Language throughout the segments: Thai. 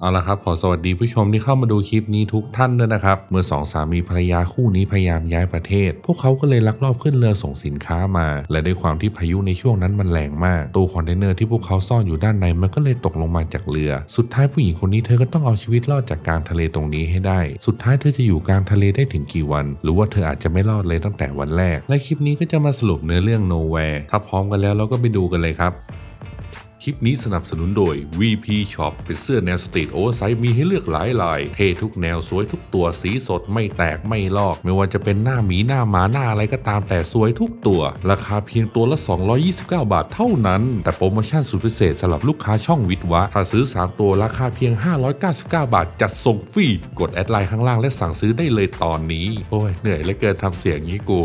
เอาละครับขอสวัสดีผู้ชมที่เข้ามาดูคลิปนี้ทุกท่านด้วยนะครับ เมื่อสองสามีภรรยาคู่นี้พยายามย้ายประเทศ พวกเขาก็เลยลักลอบขึ้นเรือส่งสินค้ามา และด้วยความที่พายุในช่วงนั้นมันแรงมากตู้คอนเทนเนอร์ที่พวกเขาซ่อนอยู่ด้านในมันก็เลยตกลงมาจากเรือ สุดท้ายผู้หญิงคนนี้เธอก็ต้องเอาชีวิตรอดจากกลางทะเลตรงนี้ให้ได้ สุดท้ายเธอจะอยู่กลางทะเลได้ถึงกี่วัน หรือว่าเธออาจจะไม่รอดเลยตั้งแต่วันแรก และคลิปนี้ก็จะมาสรุปเนื้อเรื่อง Nowhere ถ้าพร้อมกันแล้วเราก็ไปดูกันเลยครับ ลิปนี้สนับสนุนโดย VP Shop เป็นเสื้อแนวสตรีทโอเวอร์ไซส์มีให้เลือกหลายลาย เท่ทุกแนวสวยทุกตัวสีสดไม่แตกไม่ลอก ไม่ว่าจะเป็นหน้าหมีหน้าหมาหน้าอะไรก็ตามแต่สวยทุกตัว ราคาเพียงตัวละ 229 บาทเท่านั้น แต่โปรโมชั่นสุดพิเศษสำหรับลูกค้าช่องวิทวะถ้าซื้อ 3 ตัวราคาเพียง 599 บาทจัดส่งฟรีกดแอดไลน์ข้างล่างและสั่งซื้อได้เลยตอนนี้โอ้ยเหนื่อยเหลือเกินทำเสียงงี้กู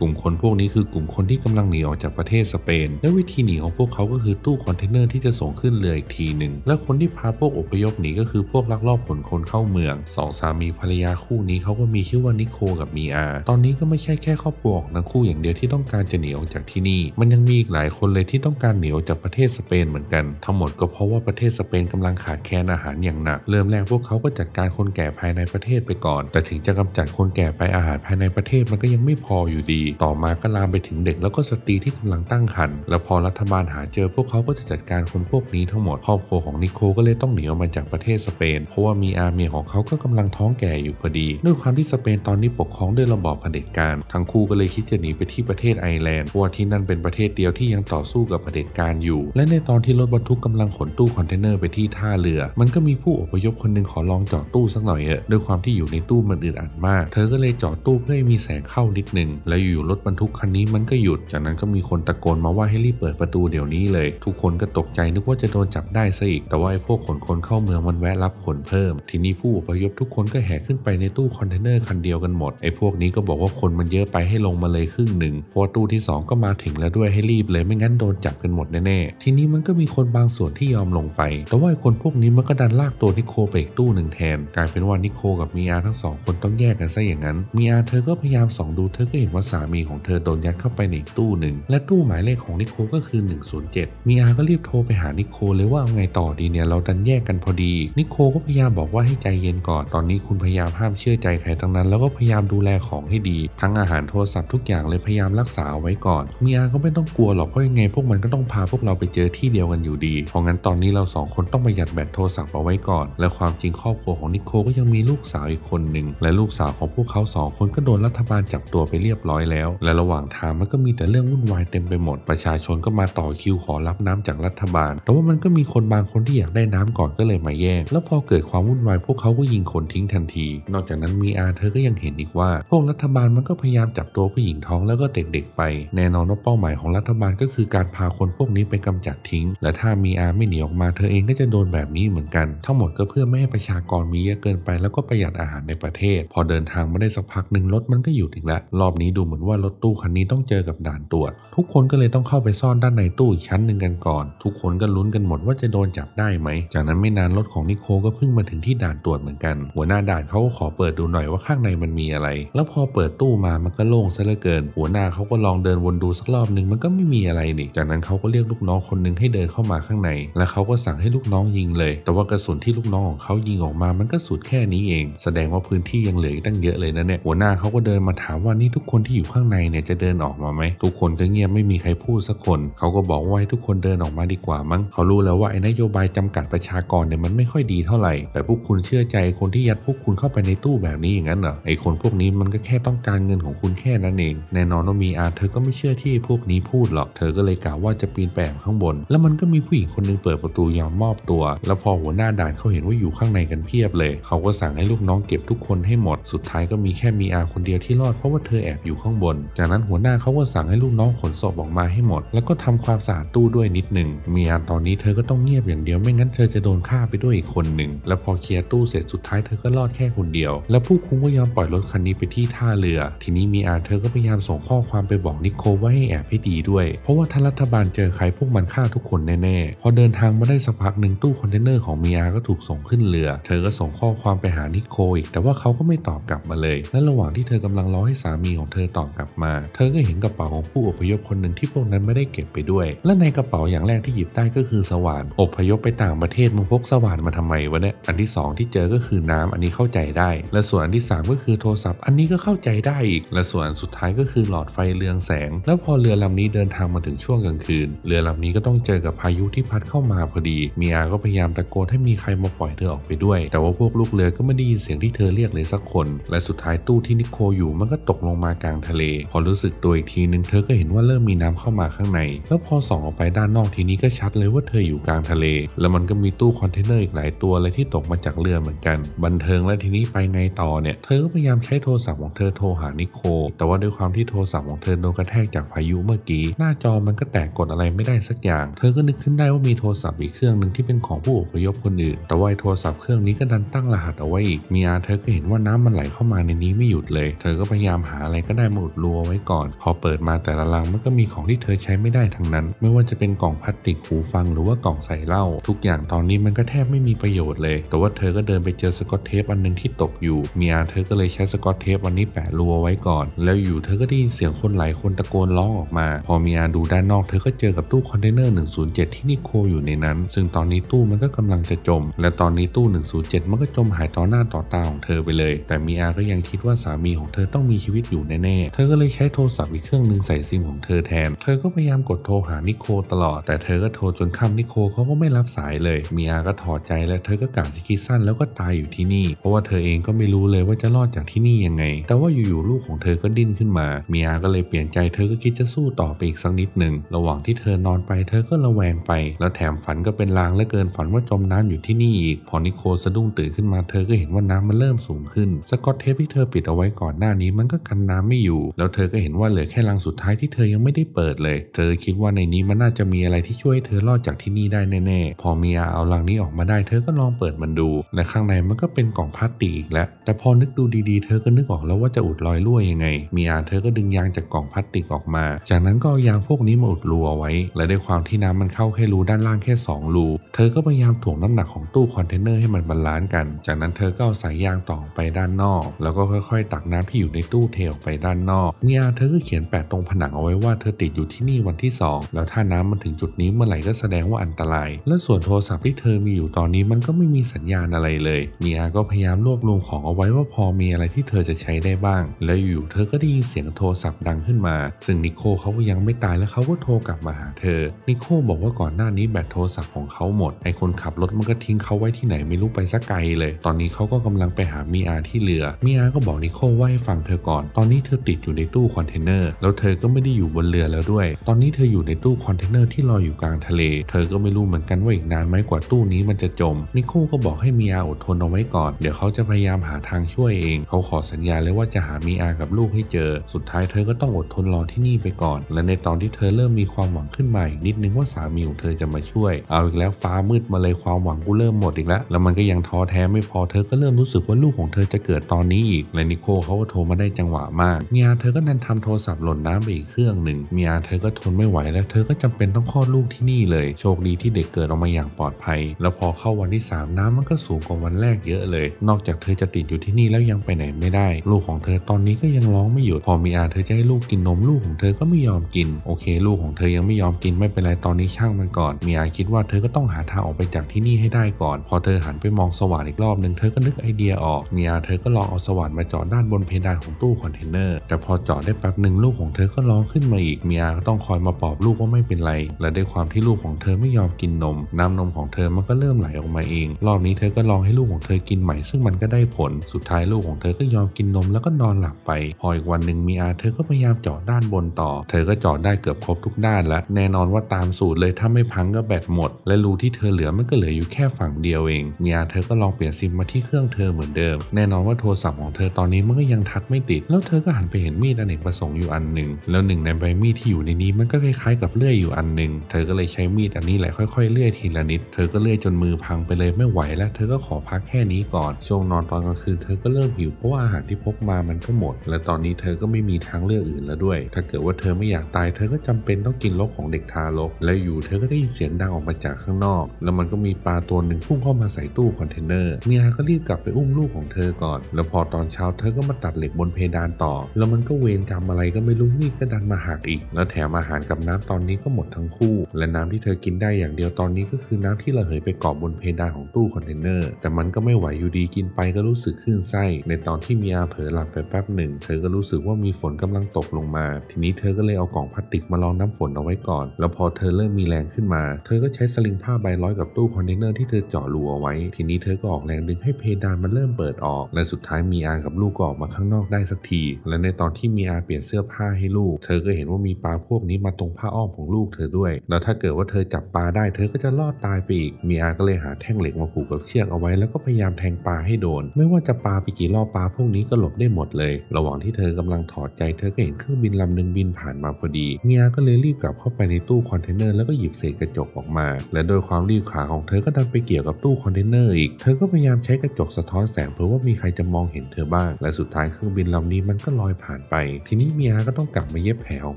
กลุ่มคนพวกนี้คือกลุ่มคนที่กำลังหนีออกจากประเทศสเปน และวิธีหนีของพวกเขาก็คือตู้คอนเทนเนอร์ที่จะส่งขึ้นเรืออีกทีหนึ่ง และคนที่พาพวกอพยพหนีก็คือพวกลักลอบขนคนเข้าเมืองสองสามีภรรยาคู่นี้เขาก็มีชื่อว่านิโคกับมีอา ตอนนี้ก็ไม่ใช่แค่ครอบครัวของทั้งคู่อย่างเดียวที่ต้องการจะหนีออกจากที่นี่ มันยังมีอีกหลายคนเลยที่ต้องการหนีออกจากประเทศสเปนเหมือนกัน ทั้งหมดก็เพราะว่าประเทศสเปนกำลังขาดแคลนอาหารอย่างหนัก เริ่มแรกพวกเขาก็จัดการคนแก่ภายในประเทศไปก่อน แต่ถึงจะกำจัดคนแก่ไปอาหารภายในประเทศมันก็ยังไม่พออยู่ดีต่อมาก็ลามไปถึงเด็กแล้วก็สตรีที่กำลังตั้งครรภ์แล้วพอรัฐบาลหาเจอพวกเขาก็จะจัดการคนพวกนี้ทั้งหมดครอบครัวของนิโคก็เลยต้องหนีออกมาจากประเทศสเปน เพราะว่ามีอาเมียของเขาก็กำลังท้องแก่อยู่พอดี ด้วยความที่สเปนตอนนี้ปกครองด้วยระบอบเผด็จการ ทั้งคู่ก็เลยคิดจะหนีไปที่ประเทศไอร์แลนด์เพราะว่าที่นั่นเป็นประเทศเดียวที่ยังต่อสู้กับเผด็จการอยู่ และในตอนที่รถบรรทุกกำลังขนตู้คอนเทนเนอร์ไปที่ท่าเรือ มันก็มีผู้อพยพคนหนึ่งขอลองจอดตู้สักหน่อยเถอะด้วยความที่อยู่ในตู้มันอึดอัดมาก เธอก็เลยจอดตู้เพื่อให้มีแสงเข้านิดนึงแล้วอยู่ๆรถบรรทุกคันนี้มันก็หยุด จากนั้นก็มีคนตะโกนมาว่าให้รีบเปิดประตูเดี๋ยวนี้เลย ทุกคนก็ตกใจนึกว่าจะโดนจับได้ซะอีก แต่ว่าไอ้พวกขนคนเข้าเมืองมันแวะรับขนเพิ่ม ทีนี้ผู้อพยพทุกคนก็แห่ขึ้นไปในตู้คอนเทนเนอร์คันเดียวกันหมด ไอ้พวกนี้ก็บอกว่าคนมันเยอะไปให้ลงมาเลยครึ่งหนึ่งเพราะตู้ที่สองก็มาถึงแล้วด้วยให้รีบเลยไม่งั้นโดนจับกันหมดแน่ๆ ทีนี้มันก็มีคนบางส่วนที่ยอมลงไป แต่ว่าไอ้คนพวกนี้มันก็ดันลากตัวนิโคไปอีกตู้หนึ่งแทน กลายเป็นว่านิโคกับมีอาทั้งสองคนต้องแยกกันซะอย่างนั้น มีอาเธอก็พยายามส่องดูเธอก็เห็นว่าสามีของเธอโดนยัดเข้าไปในตู้หนึ่ง และตู้หมายเลขของนิโคก็คือ 107 มีอาก็รีบโทรไปหานิโคเลยว่าเอาไงต่อดีเนี่ยเราดันแยกกันพอดี นิโคก็พยายามบอกว่าให้ใจเย็นก่อนตอนนี้คุณพยายามห้ามเชื่อใจใครทั้งนั้น แล้วก็พยายามดูแลของให้ดี ทั้งอาหารโทรศัพท์ทุกอย่างเลยพยายามรักษาเอาไว้ก่อน มีอาก็ไม่ต้องกลัวหรอกเพราะยังไงพวกมันก็ต้องพาพวกเราไปเจอที่เดียวกันอยู่ดี เพราะงั้นตอนนี้เราสองคนต้องประหยัดแบตโทรศัพท์เอาไว้ก่อน และความจริงครอบครัวของนิโคก็ยังมีลูกสาวอีกคนหนึ่งและลูกสาวของพวกเขาสองคนก็โดนรัฐบาลจับตัวไปเรียบร้อยแล้วและระหว่างทางมันก็มีแต่เรื่องวุ่นวายเต็มไปหมดประชาชนก็มาต่อคิวขอรับน้ำจากรัฐบาล แต่ว่ามันก็มีคนบางคนที่อยากได้น้ำก่อนก็เลยมาแย่ง แล้วพอเกิดความวุ่นวายพวกเขาก็ยิงคนทิ้งทันที นอกจากนั้นมีอาเธอก็ยังเห็นอีกว่า พวกรัฐบาลมันก็พยายามจับตัวผู้หญิงท้องแล้วก็เด็กๆไป แน่นอนว่าเป้าหมายของรัฐบาลก็คือการพาคนพวกนี้ไปกำจัดทิ้ง และถ้ามีอาไม่หนีออกมาเธอเองก็จะโดนแบบนี้เหมือนกัน ทั้งหมดก็เพื่อไม่ให้ประชากรมีเยอะเกินไป แล้วก็ประหยัดอาหารในประเทศ พอเดินทางมาได้สักพักหนึ่งรถมันก็หยุดอีกแล้วรอบนี้ดูเหมือนว่ารถตู้คันนี้ต้องเจอกับด่านตรวจ ทุกคนก็เลยต้องเข้าไปซ่อนด้านในตู้อีกชั้นหนึ่งกันก่อน ทุกคนก็ลุ้นกันหมดว่าจะโดนจับได้ไหม จากนั้นไม่นานรถของนิโคก็เพิ่งมาถึงที่ด่านตรวจเหมือนกัน หัวหน้าด่านเขาก็ขอเปิดดูหน่อยว่าข้างในมันมีอะไร แล้วพอเปิดตู้มามันก็โล่งซะเหลือเกิน หัวหน้าเขาก็ลองเดินวนดูสักรอบหนึ่งมันก็ไม่มีอะไรนี่ จากนั้นเขาก็เรียกลูกน้องคนหนึ่งให้เดินเข้ามาข้างใน และเขาก็สั่งให้ลูกน้องยิงเลย แต่ว่ากระสุนที่ลูกน้องของเขายิงออกมา มันก็สุดแค่นี้เอง แสดงว่าพื้นที่ยังเหลืออีกตั้งเยอะเลยนะเนี่ย หัวหน้าเขาก็เดินมาถามว่านี่ทุกคนที่อยู่ข้างในเนี่ยจะเดินออกมาไหมทุกคนก็เงียบไม่มีใครพูดสักคน เขาก็บอกว่าให้ทุกคนเดินออกมาดีกว่ามั้งเขารู้แล้วว่าไอ้นโยบายจำกัดประชากรเนี่ยมันไม่ค่อยดีเท่าไหร่ แต่พวกคุณเชื่อใจคนที่ยัดพวกคุณเข้าไปในตู้แบบนี้อย่างนั้นเหรอไอ้คนพวกนี้มันก็แค่ต้องการเงินของคุณแค่นั้นเองแน่นอนว่ามีอาเธอก็ไม่เชื่อที่พวกนี้พูดหรอก เธอก็เลยกล่าวว่าจะปีนไปแอบข้างบน แล้วมันก็มีผู้หญิงคนหนึงเปิดประตูยอมมอบตัว แล้วพอหัวหน้าด่านเขาเห็นว่าอยู่ข้างในกันเพียบเลย เขาก็สั่งให้ลูกน้องเก็บทุกคนให้หมด สุดท้ายก็มีแค่มีอาคนเดียวที่รอดเพราะว่าเธอแอบอยู่ข้างบนจากนั้นหัวหน้าเขาก็สั่งให้ลูกน้องขนศพออกมาให้หมด แล้วก็ทำความสะอาดตู้ด้วยนิดหนึ่งมีอาตอนนี้เธอก็ต้องเงียบอย่างเดียวไม่งั้นเธอจะโดนฆ่าไปด้วยอีกคนหนึ่ง แล้วพอเคลียร์ตู้เสร็จสุดท้ายเธอก็รอดแค่คนเดียว แล้วผู้คุมก็ยอมปล่อยรถคันนี้ไปที่ท่าเรือ ทีนี้มีอาเธอก็พยายามส่งข้อความไปบอกนิโคว่าให้แอบให้ดีด้วย เพราะว่าถ้ารัฐบาลเจอใครพวกมันฆ่าทุกคนแน่ๆ พอเดินทางมาได้สักพักหนึ่งตู้คอนเทนเนอร์ของมีอาก็ถูกส่งขึ้นเรือ เธอก็ส่งข้อความไปหานิโคอีกแต่ว่าเขาก็ไม่ตอบกลับมาเลย และระหว่างที่เธอกำลังรอให้สามีของเธอตอบกลับมา เธอก็เห็นกระเป๋าของผู้อพยพคนหนึ่งที่พวกนั้นไม่ได้เก็บไปด้วย และในกระเป๋าอย่างแรกที่หยิบได้ก็คือสว่านอพยพไปต่างประเทศมึงพกสว่านมาทำไมวะเนี่ยอันที่สองที่เจอก็คือน้ำอันนี้เข้าใจได้ และส่วนอันที่สามก็คือโทรศัพท์ อันนี้ก็เข้าใจได้อีก และส่วนสุดท้ายก็คือหลอดไฟเรืองแสง แล้วพอเรือลำนี้เดินทางมาถึงช่วงกลางคืน เรือลำนี้ก็ต้องเจอกับพายุที่พัดเข้ามาพอดีเมียก็พยายามตะโกนให้มีใครมาปล่อยเธอออกไปด้วย แต่ว่าพวกลูกเรือก็ไม่ได้ยินเสียงที่เธอเรียกเลยสักคน และสุดท้ายตู้ที่นิโคอยู่มันก็ตกลงมากลางทะเลพอรู้สึกตัวอีกทีนึงเธอก็เห็นว่าเริ่มมีน้ำเข้ามาข้างใน แล้วพอส่องออกไปด้านนอกทีนี้ก็ชัดเลยว่าเธออยู่กลางทะเล แล้วมันก็มีตู้คอนเทนเนอร์อีกหลายตัวเลยที่ตกมาจากเรือเหมือนกัน บันเทิงและทีนี้ไปไงต่อเนี่ย เธอก็พยายามใช้โทรศัพท์ของเธอโทรหานิโค แต่ว่าด้วยความที่โทรศัพท์ของเธอโดนกระแทกจากพายุเมื่อกี้ หน้าจอมันก็แตกกดอะไรไม่ได้สักอย่าง เธอก็นึกขึ้นได้ว่ามีโทรศัพท์อีกเครื่องหนึ่งที่เป็นของผู้อพยพคนอื่น แต่ว่าโทรศัพท์เครื่องนี้ก็ดันตั้งรหัสเอาไว้อีกมีอาเธอก็เห็นว่าน้ำมันไหลเข้ามาในนี้ไม่หยุดเลย เธอก็พยายามหาอะไรก็ได้มาอุดรูเอาไว้ก่อน พอเปิดมาแต่ละลังมันก็มีของที่เธอใช้ไม่ได้ทั้งนั้น ไม่ว่าจะเป็นกล่องพลาสติกหูฟังหรือว่ากล่องใส่เหล้าทุกอย่างตอนนี้มันก็แทบไม่มีประโยชน์เลย แต่ว่าเธอก็เดินไปเจอสกอตเทปอันหนึงที่ตกอยู่มีอาเธอก็เลยใช้สกอตเทปอันนี้แปะรูเอาไว้ก่อน แล้วอยู่เธอก็ได้ยินเสียงคนหลายคนตะโกนร้องออกมา พอมีอาดูด้านนอกเธอก็เจอกับตู้คอนเทนเนอร์ 107 ที่นิโคอยู่ในนั้น ซึ่งตอนนี้ตู้มันก็กำลังจะจม และตอนนี้ตู้ 107 มันก็จมหายต่อหน้าต่อตาของเธอไปเลย แต่มีอาก็ยังคิดว่าสามีของเธอต้องมีชีวิตอยู่แน่ๆเธอก็เลยใช้โทรศัพท์อีกเครื่องหนึ่งใส่ซิมของเธอแทน เธอก็พยายามกดโทรหานิโคตลอด แต่เธอก็โทรจนค่ำนิโคเขาก็ไม่รับสายเลยมีอาก็ถอดใจและเธอก็กะจะคิดสั้นแล้วก็ตายอยู่ที่นี่ เพราะว่าเธอเองก็ไม่รู้เลยว่าจะรอดจากที่นี่ยังไง แต่ว่าอยู่ๆลูกของเธอก็ดิ้นขึ้นมามีอาก็เลยเปลี่ยนใจเธอก็คิดจะสู้ต่อไปอีกสักนิดหนึ่ง ระหว่างที่เธอนอนไปเธอก็ระแวงไป แล้วแถมฝันก็เป็นลางและเกินฝันว่าจมน้ำอยู่ที่นี่อีก พอนิโคสะดุ้งตื่นขึ้นมาเธอก็เห็นว่าน้ำมันเริ่มสูงขึ้น สกอตเทปที่เธอปิดเอาไว้ก่อนหน้านี้มันก็กันน้ำไม่อยู่แล้วเธอก็เห็นว่าเหลือแค่ลังสุดท้ายที่เธอยังไม่ได้เปิดเลย เธอคิดว่าในนี้มันน่าจะมีอะไรที่ช่วยให้เธอรอดจากที่นี่ได้แน่ๆ พอมีอาเอาลังนี้ออกมาได้ เธอก็ลองเปิดมันดู และข้างในมันก็เป็นกล่องพลาสติกอีกแล้ว แต่พอนึกดูดีๆ เธอก็นึกออกแล้วว่าจะอุดรอยรั่วยังไงมีอาเธอก็ดึงยางจากกล่องพลาสติกออกมา จากนั้นก็เอายางพวกนี้มาอุดรูเอาไว้ และด้วยความที่น้ำมันเข้าแค่รูด้านล่างแค่ 2 รู เธอก็พยายามถ่วงน้ำหนักของตู้คอนเทนเนอร์ให้มันบาลานซ์กัน จากนั้นเธอก็เอาสายยางต่อไปด้านนอก แล้วก็ค่อยๆ ตักน้ำที่อยู่ในตู้เทออกไปด้านนอกมีอาเธอก็เขียนแปะตรงผนังเอาไว้ว่าเธอติดอยู่ที่นี่วันที่ 2 แล้วถ้าน้ำมันถึงจุดนี้เมื่อไหร่ก็แสดงว่าอันตราย และส่วนโทรศัพท์ที่เธอมีอยู่ตอนนี้มันก็ไม่มีสัญญาณอะไรเลยมีอาก็พยายามรวบรวมของเอาไว้ว่าพอมีอะไรที่เธอจะใช้ได้บ้าง แล้วอยู่เธอก็ได้ยินเสียงโทรศัพท์ดังขึ้นมา ซึ่งนิโคเขาก็ยังไม่ตายแล้วเขาก็โทรกลับมาหาเธอ นิโคบอกว่าก่อนหน้านี้แบตโทรศัพท์ของเขาหมด ไอคนขับรถมันก็ทิ้งเขาไว้ที่ไหนไม่รู้ไปสักไกลเลย ตอนนี้เขาก็กำลังไปหามีอาที่เรือมีอาก็บอกนิโคว่าให้ฟังเธอก่อน ตอนนี้เธอติดอยู่ในตู้คอนเทนเนอร์แล้วเธอก็ไม่ได้อยู่บนเรือแล้วด้วย ตอนนี้เธออยู่ในตู้คอนเทนเนอร์ที่ลอยอยู่กลางทะเล เธอก็ไม่รู้เหมือนกันว่าอีกนานไหมกว่าตู้นี้มันจะจมนิโคก็บอกให้มีอาอดทนเอาไว้ก่อน เดี๋ยวเขาจะพยายามหาทางช่วยเอง เขาขอสัญญาเลยว่าจะหามีอากับลูกให้เจอ สุดท้ายเธอก็ต้องอดทนรอที่นี่ไปก่อน และในตอนที่เธอเริ่มมีความหวังขึ้นมาอีกนิดนึงว่าสามีของเธอจะมาช่วย เอาอีกแล้วฟ้ามืดมาเลยความหวังกูเริ่มหมดอีกแล้ว แล้วมันก็ยังท้อแท้ไม่พอเธอก็เริ่มรู้สึกว่าลูกของเธอจะเกิดตอนนี้อีก และนิโคเขาก็โทรมาได้จังหวะมากมียเธอก็นันทำโทรศัพท์หล่นน้ำไปอีกเครื่องหนึ่งเมียเธอก็ทนไม่ไหวแล้วเธอก็จำเป็นต้องคลอดลูกที่นี่เลย โชคดีที่เด็กเกิดออกมาอย่างปลอดภัย แล้วพอเข้าวันที่ 3 น้ำมันก็สูงกว่าวันแรกเยอะเลย นอกจากเธอจะติดอยู่ที่นี่แล้วยังไปไหนไม่ได้ ลูกของเธอตอนนี้ก็ยังร้องไม่หยุดพอมีอาเธอจะให้ลูกกินนมลูกของเธอก็ไม่ยอมกิน โอเค ลูกของเธอยังไม่ยอมกินไม่เป็นไรตอนนี้ช่างมันก่อนมีอาคิดว่าเธอก็ต้องหาทางออกไปจากที่นี่ให้ได้ก่อน พอเธอหันไปมองสว่านอีกรอบหนึ่งเธอก็นึกไอเดียออกมีอาเธอก็ลองเอาสว่านมาจาะด้านบนเพดานของตู้คอนเทนเนอร์แต่พอเจาะได้แป๊บหนึ่งลูกของเธอก็ร้องขึ้นมาอีกมีอาก็ต้องคอยมาปลอบลูกว่าไม่เป็นไร และด้วยความที่ลูกของเธอไม่ยอมกินนม น้ำนมของเธอมันก็เริ่มไหลออกมาเอง รอบนี้เธอก็ลองให้ลูกของเธอกินใหม่ซึ่งมันก็ได้ผล สุดท้ายลูกของเธอก็ยอมกินนมแล้วก็นอนหลับไปพออีกวันหนึ่งมีอาเธอก็พยายามเจาะด้านบนต่อ เธอก็เจาะได้เกือบครบทุกด้านแล้วแน่นอนว่าตามสูตรเลยถ้าไม่พังก็แบตหมด และรูที่เธอเหลือมันก็เหลืออยู่แค่ฝั่งเดียวเองมีอาเธอก็ลองเปลี่ยนซิมมาที่เครื่องเธอเหมือนเดิม แน่นอนว่าโทรศัพท์ของเธอตอนนี้มันก็ยังทัดไม่ติด แล้วเธอก็หันไปเห็นมีดอเนกประสงค์อยู่อันหนึ่งแล้วหนึ่งในใบมีดที่อยู่ในนี้มันก็คล้ายๆกับเลื่อยอยู่อันหนึ่งเธอก็เลยใช้มีดอันนี้แหละค่อยๆเลื่อยทีละนิด เธอก็เลื่อยจนมือพังไปเลยไม่ไหวแล้วเธอก็ขอพักแค่นี้ก่อนช่วงนอนตอนกลางคืนเธอก็เริ่มหิวเพราะว่าอาหารที่พกมามันก็หมด และตอนนี้เธอก็ไม่มีทางเลือกอื่นแล้วด้วย ถ้าเกิดว่าเธอไม่อยากตาย เธอก็จำเป็นต้องกินลกของเด็กทารก แล้วอยู่เธอก็ได้ยินเสียงดังออกมาจากข้างนอก แล้วมันก็มีปลาตัวหนึ่งพุ่งเข้ามาใส่ตู้คอนเทนเนอร์เมียก็รีบกลับไปอุ้มลูกของเธอก่อน แล้วพอตอนเช้าเธอก็มาตัดเหล็กบนเพดานต่อ แล้วมันมันก็เวรจำอะไรก็ไม่รู้มีดก็ดันมาหักอีก แล้วแถมอาหารกับน้ำตอนนี้ก็หมดทั้งคู่ และน้ำที่เธอกินได้อย่างเดียวตอนนี้ก็คือน้ำที่ระเหยไปเกาะบนเพดานของตู้คอนเทนเนอร์ แต่มันก็ไม่ไหวอยู่ดีกินไปก็รู้สึกขึ้นไส้ ในตอนที่มีอาเผลอหลับไปแป๊บหนึ่ง เธอก็รู้สึกว่ามีฝนกำลังตกลงมา ทีนี้เธอก็เลยเอากล่องพลาสติกมารองน้ำฝนเอาไว้ก่อน แล้วพอเธอเริ่มมีแรงขึ้นมา เธอก็ใช้สลิงผ้าใบร้อยกับตู้คอนเทนเนอร์ที่เธอเจาะรูเอาไว้ ทีนี้เธอก็ออกแรงดึงให้เพดานมันเริ่มเปิดออก และสุดท้ายมีอากับลูกก็ออกมาข้างนอกได้สักที และในตอนที่มีอาเปลี่ยนเสื้อผ้าให้ลูก เธอก็เห็นว่ามีปลาพวกนี้มาตรงผ้าอ้อมของลูกเธอด้วย แล้วถ้าเกิดว่าเธอจับปลาได้เธอก็จะรอดตายไปอีกมีอาก็เลยหาแท่งเหล็กมาผูกกับเชือกเอาไว้แล้วก็พยายามแทงปลาให้โดน ไม่ว่าจะปลาไปกี่รอบปลาพวกนี้ก็หลบได้หมดเลย ระหว่างที่เธอกำลังถอดใจเธอก็เห็นเครื่องบินลำหนึ่งบินผ่านมาพอดีมีอาก็เลยรีบกลับเข้าไปในตู้คอนเทนเนอร์แล้วก็หยิบเศษกระจกออกมา และโดยความรีบขาของเธอก็ดันไปเกี่ยวกับตู้คอนเทนเนอร์อีก เธอก็พยายามใช้กระจกสะท้อนแสงเพื่อว่ามีใครจะมองเห็นเธอบ้าง และสุดท้ายเครื่องบินลำนี้มันก็ลอยผ่านไป ทีนี้เมีอาก็ต้องกลับมาเย็บแผลของ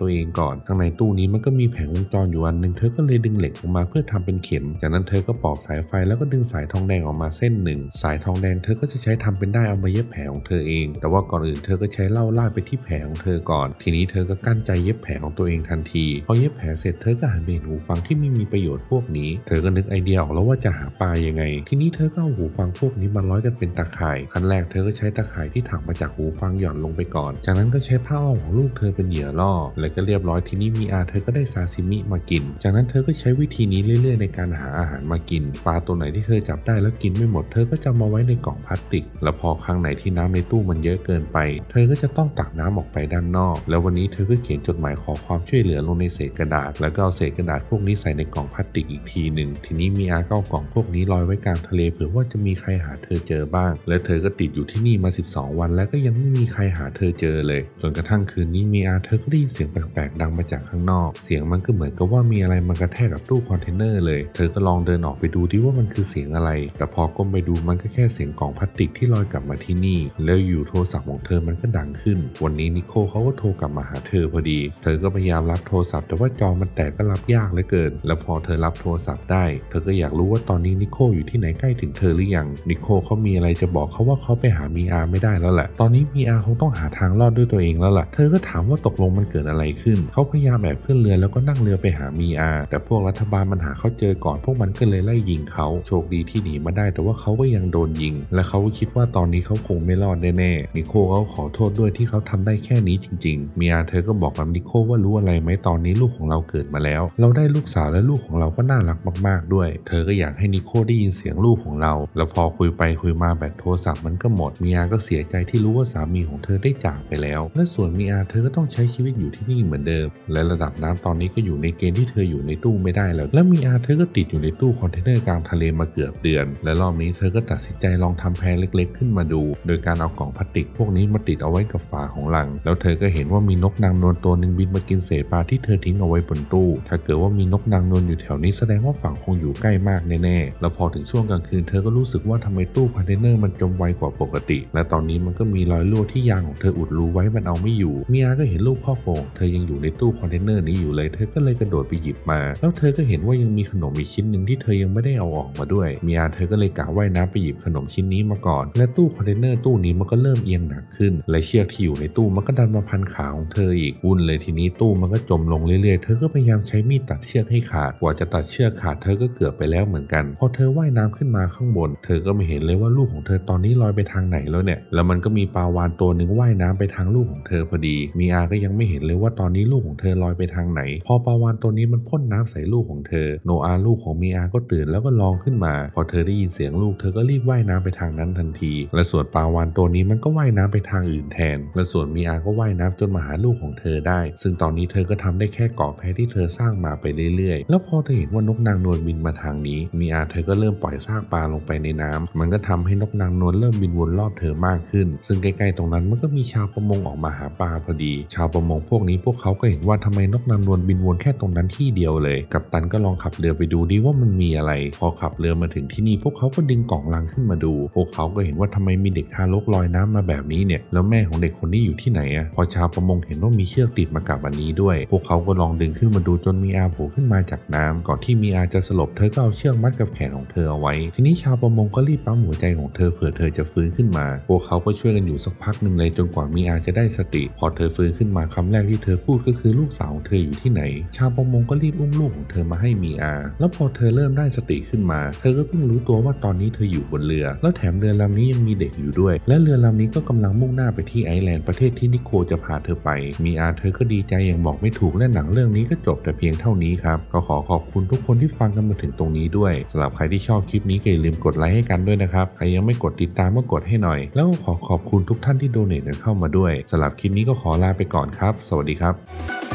ตัวเองก่อนข้างในตู้นี้มันก็มีแผงวงจรอยู่อันหนึ่งเธอก็เลยดึงเหล็กออกมาเพื่อทำเป็นเข็ม จากนั้นเธอก็ปอกสายไฟแล้วก็ดึงสายทองแดงออกมาเส้นหนึ่ง สายทองแดงเธอก็จะใช้ทำเป็นได้เอามาเย็บแผลของเธอเอง แต่ว่าก่อนอื่นเธอก็ใช้เหล้าลาดไปที่แผลของเธอก่อน ทีนี้เธอก็กั้นใจเย็บแผลของตัวเองทันที พอเย็บแผลเสร็จเธอก็หันไปเห็นหูฟังที่ไม่มีประโยชน์พวกนี้ เธอก็นึกไอเดียออกแล้วว่าจะหาปลายังไง ทีนี้เธอก็เอาหูฟังพวกนี้มาร้อยกันเป็นตาข่ายขั้นแรกเธอก็ใช้ตาข่ายที่ถักมาจากหูฟังหย่อนลงไปก่อน จากนั้นก็ใช้ผ้าอ้อมของลูกเธอเป็นเหยื่อล่อ แล้วก็เรียบร้อยทีนี้มีอาเธอก็ได้ซาซิมิมากิน จากนั้นเธอก็ใช้วิธีนี้เรื่อยๆ ในการหาอาหารมากิน ปลาตัวไหนที่เธอจับได้แล้วกินไม่หมด เธอก็จะมาไว้ในกล่องพลาสติก แล้วพอครั้งไหนที่น้ำในตู้มันเยอะเกินไป เธอก็จะต้องตักน้ำออกไปด้านนอก แล้ววันนี้เธอก็เขียนจดหมายขอความช่วยเหลือลงในเศษกระดาษ แล้วก็เอาเศษกระดาษพวกนี้ใส่ในกล่องพลาสติกอีกทีหนึ่ง ทีนี้มีอาก็เอากล่องพวกนี้ลอยไว้กลางทะเลเผื่อว่าจะมีใครหาเธอเจอบ้าง และเธอก็ติดอยู่ที่นี่มา 12 วัน แล้วก็ยังไม่มีใครหาเธอเจอเลย จนกระทั่งคืนนี้มีอาเธอก็ได้ยินเสียงแปลกๆดังมาจากข้างนอก เสียงมันก็เหมือนกับว่ามีอะไรมากระแทกกับตู้คอนเทนเนอร์เลย เธอก็ลองเดินออกไปดูที่ว่ามันคือเสียงอะไร แต่พอก้มไปดูมันก็แค่เสียงกล่องพลาสติกที่ลอยกลับมาที่นี่ แล้วอยู่โทรศัพท์ของเธอมันก็ดังขึ้น วันนี้นิโคเขาก็โทรกลับมาหาเธอพอดี เธอก็พยายามรับโทรศัพท์แต่ว่าจอมันแตกก็รับยากเหลือเกิน แล้วพอเธอรับโทรศัพท์ได้ เธอก็อยากรู้ว่าตอนนี้นิโคอยู่ที่ไหนใกล้ถึงเธอหรือยัง นิโคเขามีอะไรจะบอกเขาว่าเขาไปหามีอาไม่ได้แล้วแหละ ตอนนี้มีอาคงต้องหาทางรอดด้วยตัวเองแล้วล่ะ เธอก็ถามว่าตกลงมันเกิดอะไรขึ้น เขาพยายามแอบขึ้นเรือแล้วก็นั่งเรือไปหามีอา แต่พวกรัฐบาลมันหาเขาเจอก่อน พวกมันก็เลยไล่ยิงเขา โชคดีที่หนีมาได้ แต่ว่าเขาก็ยังโดนยิง และเขาก็คิดว่าตอนนี้เขาคงไม่รอดแน่ๆ นิโคเขาขอโทษด้วยที่เขาทำได้แค่นี้จริงๆ มีอาเธอก็บอกกับนิโคว่ารู้อะไรไหมตอนนี้ลูกของเราเกิดมาแล้ว เราได้ลูกสาวและลูกของเราก็น่ารักมาก ๆ ด้วย เธอก็อยากให้นิโคได้ยินเสียงลูกของเรา แล้วพอคุยไปคุยมาแบตโทรศัพท์มันก็หมด มีอาก็เสียใจที่รู้ว่าสามีของเธอได้จากไปแล้วและส่วนมีอาเธอก็ต้องใช้ชีวิตอยู่ที่นี่เหมือนเดิม และระดับน้ำตอนนี้ก็อยู่ในเกณฑ์ที่เธออยู่ในตู้ไม่ได้แล้ว และมีอาเธอก็ติดอยู่ในตู้คอนเทนเนอร์กลางทะเลมาเกือบเดือน และรอบนี้เธอก็ตัดสินใจลองทำแพเล็ก ๆ ขึ้นมาดู โดยการเอากล่องพลาสติกพวกนี้มาติดเอาไว้กับฝาของลัง แล้วเธอก็เห็นว่ามีนกนางนวลตัวหนึ่งบินมากินเศษปลาที่เธอทิ้งเอาไว้บนตู้ ถ้าเกิดว่ามีนกนางนวลอยู่แถวนี้แสดงว่าฝั่งคงอยู่ใกล้มากแน่ๆ แล้วพอถึงช่วงกลางคืนเธอก็รู้สึกว่าทำไมตู้คอนเทนเนอร์มันจมไวกว่าปกติ และตอนนี้มันก็มีรอยรั่วที่ยางของเธออุดรูไว้มันเอาไม่อยู่ เมีอาก็เห็นลูกพ่อโป่งเธอยังอยู่ในตู้คอนเทนเนอร์นี้อยู่เลย เธอก็เลยกระโดดไปหยิบมา แล้วเธอก็เห็นว่ายังมีขนมอีกชิ้นหนึ่งที่เธอยังไม่ได้เอาออกมาด้วย เมีอาเธอก็เลยกะว่ายน้ำไปหยิบขนมชิ้นนี้มาก่อน และตู้คอนเทนเนอร์ตู้นี้มันก็เริ่มเอียงหนักขึ้น และเชือกที่อยู่ในตู้มันก็ดันมาพันขาของเธออีกวุ่นเลยทีนี้ตู้มันก็จมลงเรื่อยๆ เธอก็พยายามใช้มีดตัดเชือกให้ขาด กว่าจะตัดเชือกขาดเธอก็เกือบไปแล้วเหมือนกัน พอเธอว่ายน้ำขึ้นมาข้างบน เธอก็ไม่เห็นเลยว่าลูกของเธอตอนนี้ลอยไปทางไหนแล้วเนี่ย แล้วมันก็มีปลาวานตัวหนึ่งว่ายน้ำไปทางลูกของเธอพอดี มีอาก็ยังไม่เห็นเลยว่าตอนนี้ลูกของเธอลอยไปทางไหน พอปลาวานตัวนี้มันพ่นน้ำใส่ลูกของเธอ โนอาลูกของมีอาก็ตื่นแล้วก็ลองขึ้นมา พอเธอได้ยินเสียงลูกเธอก็รีบว่ายน้ำไปทางนั้นทันที และส่วนปลาวานตัวนี้มันก็ว่ายน้ำไปทางอื่นแทน และส่วนมีอาก็ว่ายน้ำจนมาหาลูกของเธอได้ ซึ่งตอนนี้เธอก็ทำได้แค่เกาะแพที่เธอสร้างมาไปเรื่อยๆ แล้วพอเธอเห็นว่านกนางนวลบินมาทางนี้ มีอาเธอก็เริ่มปล่อยซากปลาลงไปในน้ำมันก็ทำให้นกนางนวลเริ่มบินวนรอบเธอมากขึ้น ซึ่งใกล้ๆตรงนั้นมันก็มีชาวประมงออกมาหาปลาพอดี ชาวประมงพวกนี้พวกเขาก็เห็นว่าทำไมนกนางนวลบินวนแค่ตรงนั้นที่เดียวเลย กัปตันก็ลองขับเรือไปดูดีว่ามันมีอะไร พอขับเรือมาถึงที่นี่ พวกเขาก็ดึงกล่องลังขึ้นมาดู พวกเขาก็เห็นว่าทำไมมีเด็กทารกลอยน้ำมาแบบนี้เนี่ย แล้วแม่ของเด็กคนนี้อยู่ที่ไหนอะพอชาวประมงเห็นว่ามีเชือกติดมากับอันนี้ด้วย พวกเขาก็ลองดึงขึ้นมาดูจนมีอาโผล่ขึ้นมาจากน้ำก่อนที่มีอาจะสลบ เธอก็เอาเชือกมัดกับแขนของเธอเอาไว้ ทีนี้ชาวประมงก็รีบปั๊มหัวใจของเธอเผื่อเธอจะฟื้นขึ้นมา พวกเขาก็ช่วยกันอยู่สักพักหนึ่งเลยจนกว่ามีอาจะได้สติ พอเธอฟื้นขึ้นมาคำแรกที่เธอพูดก็คือลูกสาวของเธออยู่ที่ไหน ชาวประมงก็รีบอุ้มลูกของเธอมาให้มีอา แล้วพอเธอเริ่มได้สติขึ้นมา เธอก็เพิ่งรู้ตัวว่าตอนนี้เธออยู่บนเรือ แล้วแถมเรือลำนี้ยังมีเด็กอยู่ด้วย และเรือลำนี้ก็กำลังมุ่งหน้าไปที่ไอร์แลนด์ประเทศที่นิโคจะพาเธอไป มีอาเธอก็ดีใจอย่างบอกไม่ถูกและหนังเรื่องนี้ก็จบแต่เพียงเท่านี้ครับ ก็ขอขอบคุณทุกคนที่ฟังกันมาถึงตรงนี้ด้วยสำหรับใครที่ชอบคลิปนี้ก็อย่าลืมกดไลค์ให้กันด้วยนะครับ ใครยังไม่กดติดตามก็กดให้หน่อย แล้วก็ขอขอบคุณทุกท่านที่โดเนทกันเข้ามาด้วยสำหรับคลิปนี้ก็ขอลาไปก่อนครับ สวัสดีครับ